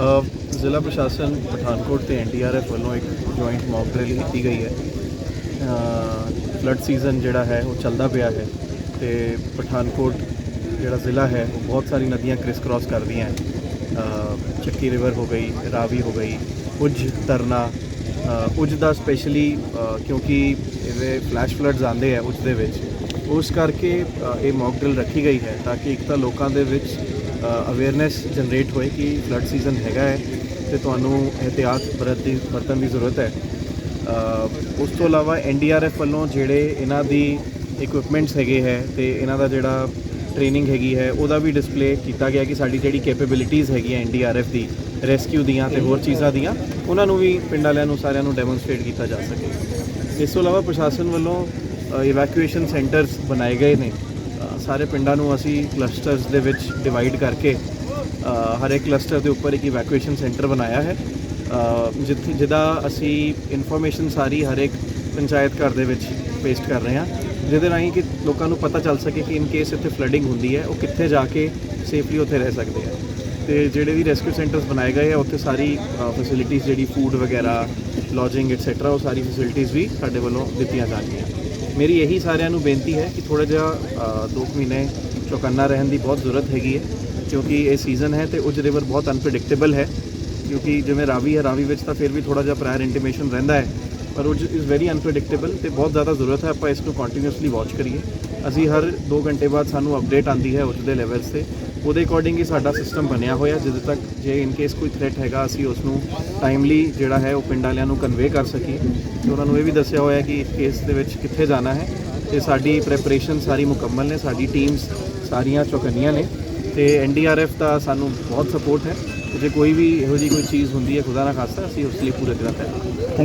ਜ਼ਿਲ੍ਹਾ ਪ੍ਰਸ਼ਾਸਨ ਪਠਾਨਕੋਟ ਤੇ ਐਨਡੀਆਰਐਫ ਵੱਲੋਂ ਇੱਕ ਜੁਆਇੰਟ ਮੌਕ ਡਰਿਲ ਕੀਤੀ ਗਈ ਹੈ। ਫਲੱਡ ਸੀਜ਼ਨ ਜਿਹੜਾ ਹੈ ਉਹ ਚੱਲਦਾ ਪਿਆ ਹੈ ਤੇ ਪਠਾਨਕੋਟ ਜਿਹੜਾ ਜ਼ਿਲ੍ਹਾ ਹੈ ਉਹ ਬਹੁਤ ਸਾਰੀ ਨਦੀਆਂ ਕ੍ਰਿਸ ਕ੍ਰਾਸ ਕਰਦੀਆਂ ਹੈ। ਚੱਕੀ ਰਿਵਰ ਹੋ ਗਈ ਰਾਵੀ ਹੋ ਗਈ ਉਜ ਤਰਨਾ ਅ, ਉਜ ਦਾ ਸਪੈਸ਼ਲੀ ਕਿਉਂਕਿ ਇਹਦੇ ਫਲੈਸ਼ ਫਲੱਡਸ ਆਉਂਦੇ ਆ ਉਜ ਦੇ ਵਿੱਚ ਉਸ ਕਰਕੇ ਇਹ ਮੌਕ ਡਰਿਲ ਰੱਖੀ ਗਈ ਹੈ ਤਾਂ ਕਿ ਇੱਕ ਤਾਂ ਲੋਕਾਂ ਦੇ ਵਿੱਚ ਅਵੇਅਰਨੈਸ ਜਨਰੇਟ ਹੋਏ ਕਿ ਫਲੱਡ ਸੀਜ਼ਨ ਹੈਗਾ ਹੈ ਤੇ ਤੁਹਾਨੂੰ ਇhtiyat ਬਰਤ ਦੀ ਵਰਤਣ ਦੀ ਜ਼ਰੂਰਤ ਹੈ। ਉਸ ਤੋਂ ਇਲਾਵਾ ਐਨਡੀਆਰਐਫ ਵੱਲੋਂ ਜਿਹੜੇ ਇਹਨਾਂ ਦੀ ਇਕਵਿਪਮੈਂਟਸ ਹੈਗੇ ਹੈ ਤੇ ਇਹਨਾਂ ਦਾ ਜਿਹੜਾ ਟ੍ਰੇਨਿੰਗ ਹੈਗੀ ਹੈ, ਉਹਦਾ ਵੀ ਡਿਸਪਲੇ ਕੀਤਾ ਗਿਆ ਕਿ ਸਾਡੀ ਜਿਹੜੀ ਕੈਪੇਬਿਲਿਟੀਜ਼ ਹੈਗੀਆਂ ਐਨਡੀਆਰਐਫ ਦੀ ਰੈਸਕਿਊ ਦੀਆਂ ਤੇ ਹੋਰ ਚੀਜ਼ਾਂ ਦੀਆਂ, ਉਹਨਾਂ ਨੂੰ ਵੀ ਪਿੰਡ ਵਾਲਿਆਂ ਨੂੰ ਸਾਰਿਆਂ ਨੂੰ ਡੈਮੋਨਸਟ੍ਰੇਟ ਕੀਤਾ ਜਾ ਸਕੇ। ਇਸ ਤੋਂ ਇਲਾਵਾ ਪ੍ਰਸ਼ਾਸਨ ਵੱਲੋਂ ਇਵੈਕੂਏਸ਼ਨ ਸੈਂਟਰਸ ਬਣਾਏ ਗਏ ਨੇ। ਸਾਰੇ ਪਿੰਡਾਂ ਨੂੰ ਅਸੀਂ ਕਲਸਟਰਸ ਦੇ ਵਿੱਚ ਡਿਵਾਈਡ ਕਰਕੇ ਅ, ਹਰ ਇੱਕ ਕਲਸਟਰ ਦੇ ਉੱਪਰ ਇੱਕ ਇਵੈਕੂਏਸ਼ਨ ਸੈਂਟਰ ਬਣਾਇਆ ਹੈ। ਜਿੱਥੇ ਜਿਹਦਾ ਅਸੀਂ ਇਨਫੋਰਮੇਸ਼ਨ ਸਾਰੀ ਹਰ ਇੱਕ ਪੰਚਾਇਤ ਘਰ ਦੇ ਵਿੱਚ ਪੇਸਟ ਕਰ ਰਹੇ ਹਾਂ। ਜਿਹਦੇ ਰਾਹੀਂ ਕਿ ਲੋਕਾਂ ਨੂੰ ਪਤਾ ਚੱਲ ਸਕੇ ਕਿ ਇਨ ਕੇਸ ਇੱਥੇ ਫਲੱਡਿੰਗ ਹੁੰਦੀ ਹੈ ਉਹ ਕਿੱਥੇ ਜਾ ਕੇ ਸੇਫਲੀ ਉੱਥੇ ਰਹਿ ਸਕਦੇ ਆ ਤੇ ਜਿਹੜੇ ਵੀ ਰੈਸਕਿਊ ਸੈਂਟਰਸ ਬਣਾਏ ਗਏ ਆ ਉੱਥੇ ਸਾਰੀ ਫੈਸਿਲਿਟੀਜ਼ ਜਿਹੜੀ ਫੂਡ ਵਗੈਰਾ ਲੌਜਿੰਗ ਐਟਸੈਟਰਾ ਉਹ ਸਾਰੀ ਫੈਸਿਲਿਟੀਜ਼ ਵੀ ਸਾਡੇ ਵੱਲੋਂ ਦਿੱਤੀਆਂ ਜਾਣਗੀਆਂ। ਮੇਰੀ ਇਹੀ ਸਾਰਿਆਂ ਨੂੰ ਬੇਨਤੀ ਹੈ ਕਿ ਥੋੜਾ ਜਿਹਾ ਅ, ਦੋ ਕੁ ਮਹੀਨੇ ਚੌਕੰਨਾ ਰਹਿਣ ਦੀ ਬਹੁਤ ਜ਼ਰੂਰਤ ਹੈਗੀ ਹੈ ਕਿਉਂਕਿ ਇਹ ਸੀਜ਼ਨ ਹੈ ਤੇ ਉਜ ਰਿਵਰ ਬਹੁਤ ਅਨਪ੍ਰੈਡਿਕਟੇਬਲ ਹੈ ਕਿਉਂਕਿ ਜਿਵੇਂ ਰਾਵੀ ਹੈ ਰਾਵੀ ਵਿੱਚ ਤਾਂ ਫਿਰ ਵੀ ਥੋੜਾ ਜਿਹਾ ਪ੍ਰਾਇਰ ਇੰਟੀਮੇਸ਼ਨ ਰਹਿੰਦਾ ਹੈ ਪਰ ਉਜ ਇਜ਼ ਵੈਰੀ ਅਨਪ੍ਰੈਡਿਕਟੇਬਲ ਤੇ ਬਹੁਤ ਜ਼ਿਆਦਾ ਜ਼ਰੂਰਤ ਹੈ ਆਪਾਂ ਇਸ ਨੂੰ ਕੰਟੀਨਿਊਸਲੀ ਵਾਚ ਕਰੀਏ। ਅਸੀਂ ਹਰ 2 ਘੰਟੇ ਬਾਅਦ ਸਾਨੂੰ ਅਪਡੇਟ ਆਂਦੀ ਹੈ ਉਜ ਦੇ ਲੈਵਲਸ ਤੇ ਉਹਦੇ ਅਕੋਰਡਿੰਗ ਹੀ ਸਾਡਾ ਸਿਸਟਮ ਬਣਿਆ ਹੋਇਆ ਜਦੋਂ ਤੱਕ ਜੇ ਇਨ ਕੇਸ ਕੋਈ ਥ੍ਰੈਟ ਹੈਗਾ, ਅਸੀਂ ਉਸ ਨੂੰ ਟਾਈਮਲੀ ਜਿਹੜਾ ਹੈ, ਉਹ ਪਿੰਡ ਵਾਲਿਆਂ ਨੂੰ ਕਨਵੇ ਕਰ ਸਕੀਏ। ਤੇ ਉਹਨਾਂ ਨੂੰ ਇਹ ਵੀ ਦੱਸਿਆ ਹੋਇਆ ਕਿ ਇਸ ਕੇਸ ਦੇ ਵਿੱਚ ਕਿੱਥੇ ਜਾਣਾ ਹੈ। ਤੇ ਸਾਡੀ ਪ੍ਰੈਪਰੇਸ਼ਨ ਸਾਰੀ ਮੁਕੰਮਲ ਨੇ, ਸਾਡੀ ਟੀਮਸ ਸਾਰੀਆਂ ਚੌਕੰਨੀਆਂ ਨੇ। ਤੇ ਐਨਡੀਆਰਐਫ ਦਾ ਸਾਨੂੰ ਬਹੁਤ ਸਪੋਰਟ ਹੈ। ਜੇ ਕੋਈ ਵੀ ਇਹੋ ਜਿਹੀ ਕੋਈ ਚੀਜ਼ ਹੁੰਦੀ ਹੈ, ਖੁਦਾ ਨਾ ਖਾਸਤਾ, ਅਸੀਂ ਉਸ ਲਈ ਪੂਰਾ ਤਰ੍ਹਾਂ ਤਿਆਰ ਹਾਂ